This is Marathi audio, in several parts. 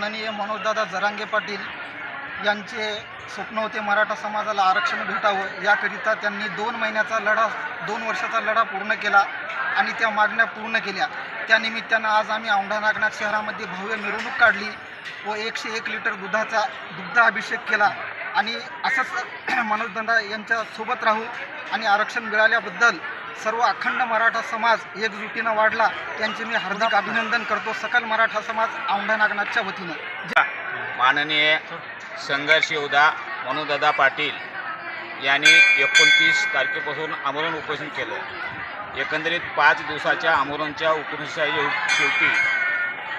माननीय मनोजदादा जरांगे पाटील यांचे स्वप्न होते मराठा समाजाला आरक्षण भेटावं. याकरिता त्यांनी दोन महिन्याचा लढा दोन वर्षाचा लढा पूर्ण केला आणि त्या मागण्या पूर्ण केल्या. त्यानिमित्तानं आज आम्ही औंढा नागनाथ शहरामध्ये भव्य मिरवणूक काढली व एकशे एक लिटर दुधाचा दुग्धाभिषेक केला आणि असंच मनोजदादा यांच्यासोबत राहू आणि आरक्षण मिळाल्याबद्दल सर्व अखंड मराठा समाज एकजुटीनं वाढला त्यांचे मी हार्दिक अभिनंदन करतो. सकल मराठा समाज औंढा नागनाथच्या वतीनं. माननीय संघर्ष योद्धा मनोदादा पाटील यांनी एकोणतीस तारखेपासून आमरण उपोषण केलं. एकंदरीत पाच दिवसाच्या आमरणच्या उपोषणाच्या शेवटी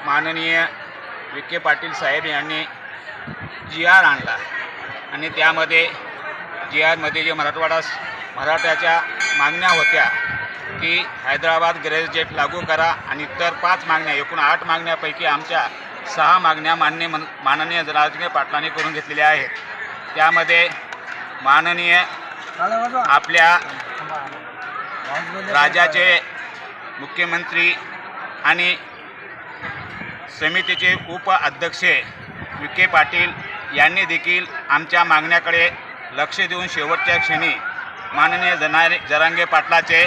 माननीय विखे पाटील साहेब यांनी जी आर आणला. आणि त्यामध्ये जी आरमध्ये जे मराठवाडा मराठ्याच्या मागण्या होत्या की हैदराबाद ग्रॅज्युएट लागू करा आणि इतर पाच मागण्या एकूण आठ मागण्यापैकी आमच्या सहा मागण्या मान्य मन माननीय राजकीय पाटलांनी करून घेतलेल्या आहेत. त्यामध्ये माननीय आपल्या राज्याचे मुख्यमंत्री आणि समितीचे उप अध्यक्ष विखे पाटील यांनी देखील आमच्या मागण्याकडे लक्ष देऊन शेवटच्या क्षणी माननीय जनारे जरांगे पाटलाचे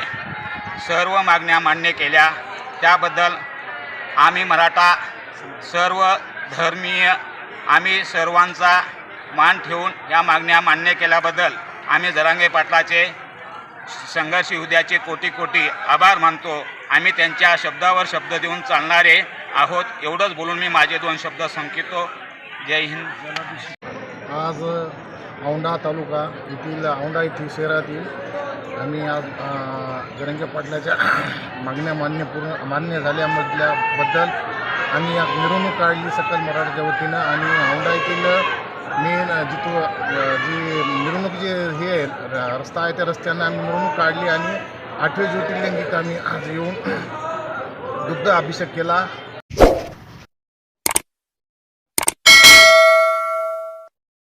सर्व मागण्या मान्य केल्या. त्याबद्दल आम्ही मराठा सर्व धर्मीय आम्ही सर्वांचा मान ठेवून या मागण्या मान्य केल्याबद्दल आम्ही जरांगे पाटलाचे संघर्ष उद्याचे कोटी कोटी आभार मानतो. आम्ही त्यांच्या शब्दावर शब्द देऊन चालणारे आहोत. एवढंच बोलून मी माझे दोन शब्द संकितो. जय हिंद. आज औंढा तालुका येथील औंढा येथील शहरातील आम्ही आज जरंगे पाटलाच्या मागण्या मान्य पूर्ण मान्य झाल्यामधल्याबद्दल आम्ही या मिरवणूक काढली सकल मराठाच्या वतीनं आणि औंढा येथील मेन जिथं जी मिरवणूक जे हे आहे, रस्ता आहे त्या रस्त्यांना आम्ही मिरवणूक काढली आणि आठवे ज्योतिर्लिंग इथं आम्ही आज येऊन दुग्ध अभिषेक केला.